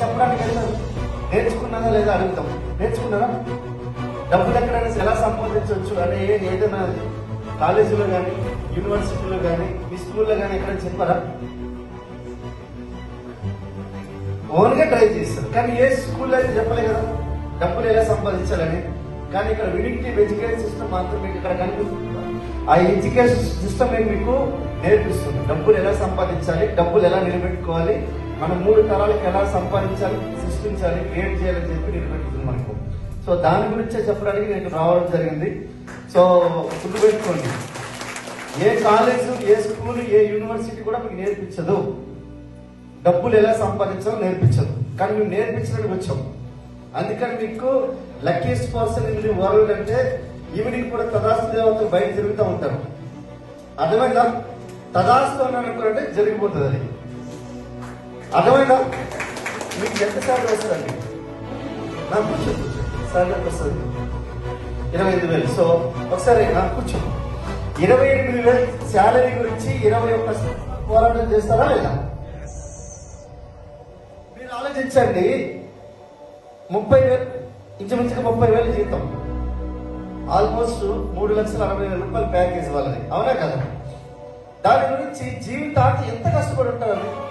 చెప్పడానికి వెళ్ళదు నేర్చుకున్నానా లేదా అడుగుతాం. నేర్చుకున్నారా? డబ్బులు ఎక్కడైనా ఎలా సంపాదించవచ్చు అనే ఏదైనా కాలేజీలో కానీ యూనివర్సిటీలో కానీ మీ స్కూల్లో కానీ ఎక్కడైనా చెప్పారా? ఓన్గా ట్రై చేస్తారు. కానీ ఏ స్కూల్లో అయితే చెప్పలే కదా. డబ్బులు ఎలా సంపాదించాలని. కానీ ఇక్కడ విడిక్టివ్ ఎడ్యుకేషన్ సిస్టమ్ మాత్రం మీకు ఇక్కడ కనిపిస్తుంది. ఆ ఎడ్యుకేషన్ సిస్టమ్ మీకు నేర్పిస్తుంది? డబ్బులు ఎలా సంపాదించాలి? డబ్బులు ఎలా నిలబెట్టుకోవాలి? మన మూడు తరాలకు ఎలా సంపాదించాలి? సృష్టించాలి? క్రియేట్ చేయాలని చెప్పి నిలబెట్టుతుంది మనకు. సో దాని గురించే చెప్పడానికి నేను రావడం జరిగింది. సో గుర్తుపెట్టుకోండి ఏ కాలేజ్ ఏ స్కూల్ ఏ యూనివర్సిటీ కూడా మీకు నేర్పించదు. డబ్బులు ఎలా సంపాదించాలో నేర్పించదు. కానీ మేము నేర్పించడానికి వచ్చాము అందుకని మీకు luckiest person in the world అంటే ఈవినింగ్ కూడా తదాస్తు దేవతలు బయట తిరుగుతూ ఉంటారు. అర్థమైందా? తదాస్తు అంటే జరిగిపోతుంది అది. అర్థమైందా? మీకు ఎంత శాలరీ వస్తుందండి? నాకు కూర్చో శాలరీ వస్తుంది. ఇరవై ఐదు వేలు. సో ఒకసారి నాకు కూర్చో. ఇరవై ఎనిమిది వేలు శాలరీ గురించి ఇరవై ఒక్క పోరాటం చేస్తారా లేదా? మీరు ఆలోచించండి. ముప్పై వేలు ఇంచుమించుగా ముప్పై వేలు జీతం. ఆల్మోస్ట్ మూడు లక్షల అరవై వేల రూపాయలు ప్యాకేజ్ వాళ్ళది. అవునా కదా? దాని గురించి జీవితాన్ని ఎంత కష్టపడి ఉంటారు?